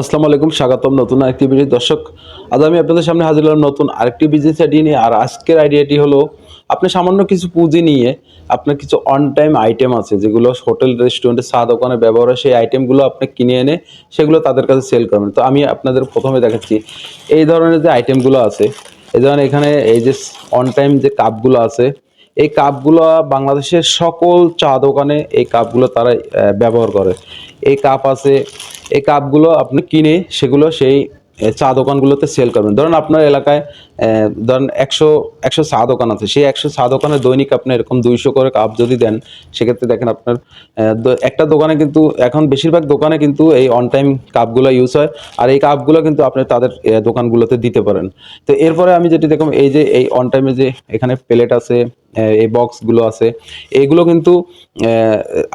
আসসালামু আলাইকুম, স্বাগতম নতুন আরেকটি ভিডিও দর্শক, আজ আমি আপনাদের সামনে হাজির হলাম নতুন আরেকটি বিজনেস আইডিয়া নিয়ে, আর আজকের আইডিয়াটি হলো, আপনি সামান্য কিছু পুঁজি নিয়ে আপনার কিছু অন টাইম আইটেম আছে, যেগুলো হোটেল রেস্টুরেন্টে চা দোকানে ব্যবহার হয়, সেই আইটেমগুলো আপনি কিনে এনে সেগুলো তাদের কাছে সেল করবেন তো আমি আপনাদের প্রথমে দেখাচ্ছি, এই ধরনের যে আইটেমগুলো আছে, এই ধরনের এখানে এই যে অন টাইম যে কাপগুলো আছে এই কাপগুলো বাংলাদেশের সকল চা দোকানে এই কাপগুলো তারা ব্যবহার করে। এই কাপ আছে, এই কাপগুলো আপনি কিনে সেগুলো সেই চা দোকানগুলোতে সেল করবেন। ধরুন আপনার এলাকায় ধরেন একশো একশো চা দোকান আছে। সেই একশো চা দোকানে দৈনিক আপনি এরকম দুইশো করে কাপ যদি দেন, সেক্ষেত্রে দেখেন আপনার একটা দোকানে কিন্তু, এখন বেশিরভাগ দোকানে কিন্তু এই অন টাইম কাপগুলো ইউজ হয়। আর এই কাপগুলো কিন্তু আপনি তাদের দোকানগুলোতে দিতে পারেন। তো এরপরে আমি যেটি দেখলাম, এই যে, এই অন টাইমে যে এখানে প্লেট আছে এই বক্সগুলো আছে। এইগুলো কিন্তু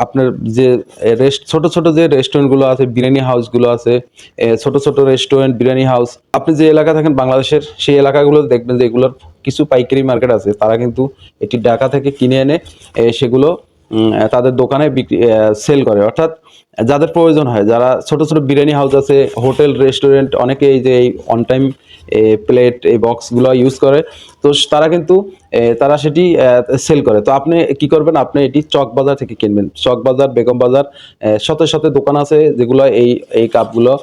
আপনার যে রেস্ট ছোট ছোট যে রেস্টুরেন্টগুলো আছে, বিরিয়ানি হাউসগুলো আছে ছোট ছোট রেস্টুরেন্ট বিরিয়ানি হাউস। আপনি যে এলাকা থাকেন বাংলাদেশের, সেই এলাকাগুলো দেখবেন যে এগুলোর কিছু পাইকারি মার্কেট আছে। তারা কিন্তু এটি ঢাকা থেকে কিনে এনে সেগুলো তাদের দোকানে বিক্রি সেল করে। অর্থাৎ যাদের প্রয়োজন হয়, যারা ছোট ছোট বিরিয়ানি হাউস আছে হোটেল রেস্টুরেন্ট অনেকে এই যে এই অন টাইম প্লেট এই বক্সগুলো ইউজ করে, তো তারা কিন্তু তারা সেটি সেল করে। তো আপনি কি করবেন? আপনি এটি চক বাজার থেকে কিনবেন। চক বাজার, বেগম বাজার শত শত দোকান আছে যেগুলো এই এই কাপগুলো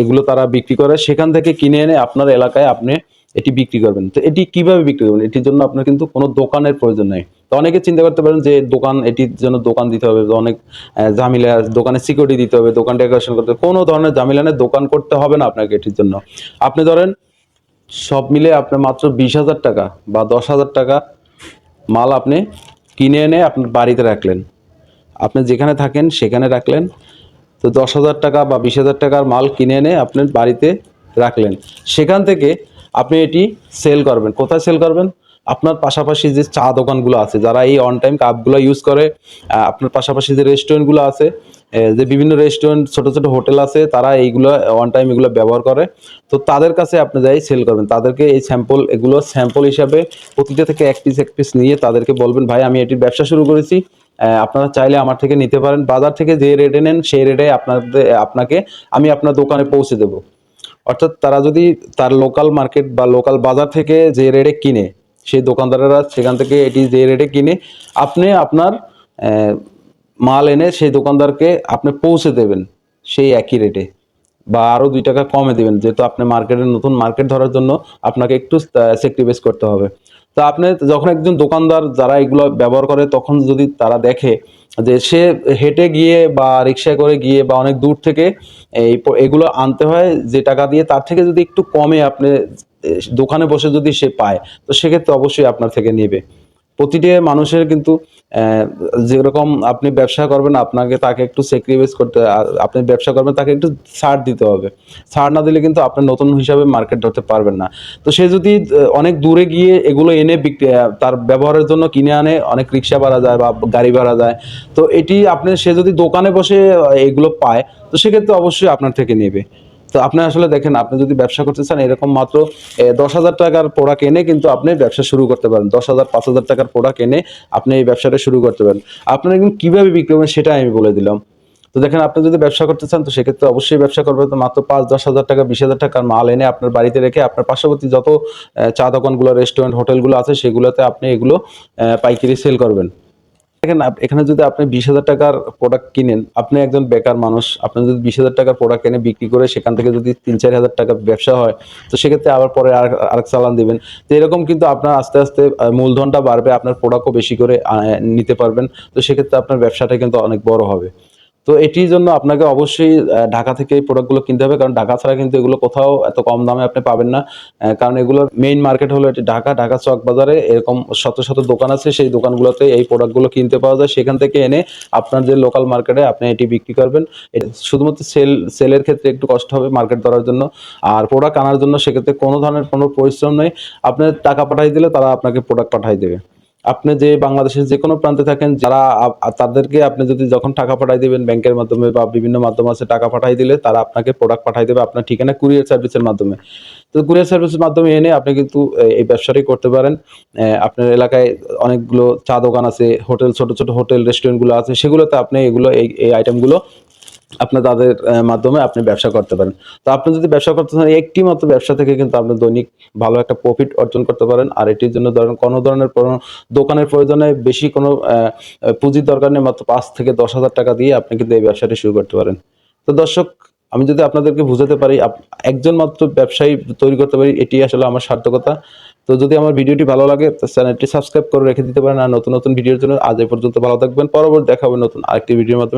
এগুলো তারা বিক্রি করে। সেখান থেকে কিনে এনে আপনার এলাকায় আপনি এটি বিক্রি করবেন। তো এটি কীভাবে বিক্রি করবেন? এটির জন্য আপনার কিন্তু কোনো দোকানের প্রয়োজন নেই। তো অনেকে চিন্তা করতে পারেন যে দোকান, এটির জন্য দোকান দিতে হবে অনেক ঝামেলা দোকানে সিকিউরিটি দিতে হবে, দোকান ডেকোরেশন করতে কোনো ধরনের ঝামেলা নেই, দোকান করতে হবে না আপনাকে এটির জন্য। আপনি ধরেন, সব মিলে আপনার মাত্র বিশ হাজার টাকা বা দশ হাজার টাকা মাল আপনি কিনে এনে আপনার বাড়িতে রাখলেন। আপনি যেখানে থাকেন সেখানে রাখলেন। তো দশ হাজার টাকা বা বিশ হাজার টাকার মাল কিনে এনে আপনার বাড়িতে রাখলেন। সেখান থেকে আপনি এটি সেল করবেন। কোথায় সেল করবেন? আপনার পাশাপাশি যে চা দোকানগুলো আছে, যারা এই অন টাইম কাপগুলো ইউজ করে আপনার পাশাপাশি যে রেস্টুরেন্টগুলো আছে যে বিভিন্ন রেস্টুরেন্ট ছোট ছোট হোটেল আছে, তারা এইগুলো অন টাইম এগুলো ব্যবহার করে। তো তাদের কাছে আপনি যাই সেল করবেন, তাদেরকে এই স্যাম্পল এগুলো স্যাম্পল হিসাবে প্রতিটা থেকে এক পিস এক পিস নিয়ে তাদেরকে বলবেন, ভাই, আমি এটির ব্যবসা শুরু করেছি আপনারা চাইলে আমার থেকে নিতে পারেন। বাজার থেকে যে রেটে নেন, সেই রেটে আপনাদের আপনাকে আমি আপনার দোকানে পৌঁছে দেবো। অর্থাৎ তারা যদি তার লোকাল মার্কেট বা লোকাল বাজার থেকে যে রেটে কিনে সেই দোকানদারেরা সেখান থেকে এটি যে রেটে কিনে আপনি আপনার মাল এনে সেই দোকানদারকে আপনি পৌঁছে দেবেন সেই একই রেটে বা আরও দুই টাকা কমে দেবেন। যেহেতু আপনি মার্কেটে নতুন মার্কেট ধরার জন্য আপনাকে একটু স্যাক্রিফাইস করতে হবে। তো আপনি যখন একজন দোকানদার যারা এগুলো ব্যবহার করে, তখন যদি তারা দেখে যে সে হেঁটে গিয়ে বা রিক্সায় করে গিয়ে বা অনেক দূর থেকে এই, এগুলো আনতে হয়, যে টাকা দিয়ে তার থেকে যদি একটু কমে আপনি দোকানে বসে যদি সে পায়, তো সেক্ষেত্রে অবশ্যই আপনার থেকে নেবে। প্রতিটি মানুষের কিন্তু যেরকম আপনি ব্যবসা করবেন, আপনাকে তাকে একটু স্যাক্রিফাইস করতে আপনি ব্যবসা করবেন, তাকে একটু ছাড় দিতে হবে। ছাড় না দিলে কিন্তু আপনি নতুন হিসাবে মার্কেট ধরতে পারবেন না। তো সে যদি অনেক দূরে গিয়ে এগুলো এনে বিক্রি তার ব্যবহারের জন্য কিনে আনে, অনেক রিক্সা ভাড়া যায় বা গাড়ি ভাড়া যায়, তো এটি আপনি, সে যদি দোকানে বসে এগুলো পায়, তো সেক্ষেত্রে অবশ্যই আপনার থেকে নেবে। তো আপনি আসলে দেখেন, আপনি যদি ব্যবসা করতে চান, এরকম মাত্র দশ হাজার টাকার প্রোডাক্ট এনে কিন্তু আপনি ব্যবসা শুরু করতে পারেন। দশ হাজার পাঁচ হাজার টাকার প্রোডাক্ট এনে আপনি এই ব্যবসাটা শুরু করতে পারেন। আপনার একদম কীভাবে বিক্রি করবেন সেটা আমি বলে দিলাম। তো দেখেন, আপনি যদি ব্যবসা করতে চান, তো সেক্ষেত্রে অবশ্যই ব্যবসা করবেন তো মাত্র পাঁচ দশ হাজার টাকা বিশ হাজার টাকার মাল এনে আপনার বাড়িতে রেখে আপনার পার্শ্ববর্তী যত চা দোকানগুলো রেস্টুরেন্ট হোটেলগুলো আছে, সেগুলোতে আপনি এগুলো পাইকারি সেল করবেন। দেখেন এখানে যদি আপনি বিশ হাজার টাকার প্রোডাক্ট কিনেন, আপনি একজন বেকার মানুষ, আপনি যদি বিশ হাজার টাকার প্রোডাক্ট কিনে বিক্রি করে সেখান থেকে যদি তিন, চার হাজার টাকা ব্যবসা হয়, তো সেক্ষেত্রে আবার পরে আর, আরেক চালান দেবেন। তো এরকম কিন্তু আপনার আস্তে আস্তে মূলধনটা বাড়বে, আপনার প্রোডাক্টও বেশি করে নিতে পারবেন। তো সেক্ষেত্রে আপনার ব্যবসাটা কিন্তু অনেক বড় হবে। তো এটির জন্য আপনাকে অবশ্যই ঢাকা থেকে এই প্রোডাক্টগুলো কিনতে হবে। কারণ ঢাকা ছাড়া কিন্তু এগুলো কোথাও এত কম দামে আপনি পাবেন না। কারণ এগুলোর মেইন মার্কেট হলো এটি ঢাকা। ঢাকা চক বাজারে এরকম শত শত দোকান আছে। সেই দোকানগুলোতে এই প্রোডাক্টগুলো কিনতে পাওয়া যায়। সেখান থেকে এনে আপনার যে লোকাল মার্কেটে আপনি এটি বিক্রি করবেন। শুধুমাত্র সেল সেলের ক্ষেত্রে একটু কষ্ট হবে মার্কেট ধরার জন্য। আর প্রোডাক্ট আনার জন্য সেক্ষেত্রে কোনো ধরনের কোনো পরিশ্রম নেই। আপনি টাকা পাঠিয়ে দিলে তারা আপনাকে প্রোডাক্ট পাঠিয়ে দেবে। আপনি যে বাংলাদেশের যে কোনো প্রান্তে থাকেন, যারা তাদেরকে আপনি যদি যখন টাকা পাঠাই দেবেন ব্যাংকের মাধ্যমে বা বিভিন্ন মাধ্যম আছে টাকা পাঠাই দিলে, তারা আপনাকে প্রোডাক্ট পাঠাই দেবে আপনার ঠিকানা কুরিয়ার সার্ভিসের মাধ্যমে। তো কুরিয়ার সার্ভিসের মাধ্যমে এনে আপনি কিন্তু এই ব্যবসাটাই করতে পারেন। আপনার এলাকায় অনেকগুলো চা দোকান আছে, হোটেল, ছোট ছোট হোটেল রেস্টুরেন্টগুলো আছে, সেগুলোতে আপনি এগুলো, এই আইটেমগুলো আপনার তাদের মাধ্যমে আপনি ব্যবসা করতে পারেন। তো আপনি যদি ব্যবসা করতে চান, একটি মাত্র ব্যবসা থেকে কিন্তু আপনি দৈনিক ভালো একটা প্রফিট অর্জন করতে পারেন। আর এটির জন্য ধরেন কোনো ধরনের কোনো দোকানের প্রয়োজনে বেশি কোনো পুঁজির দরকার নেই, মাত্র পাঁচ থেকে দশ হাজার টাকা দিয়ে আপনি কিন্তু এই ব্যবসাটি শুরু করতে পারেন। তো দর্শক, আমি যদি আপনাদেরকে বুঝাতে পারি একজন মাত্র ব্যবসায়ী তৈরি করতে পারি, এটি আসলে আমার সার্থকতা। তো যদি আমার ভিডিওটি ভালো লাগে, তো চ্যানেলটি সাবস্ক্রাইব করে রেখে দিতে পারেন। আর নতুন নতুন ভিডিওর জন্য আজ পর্যন্ত ভালো থাকবেন। পরবর্তী দেখা হবে নতুন আরেকটি ভিডিওর মাধ্যমে।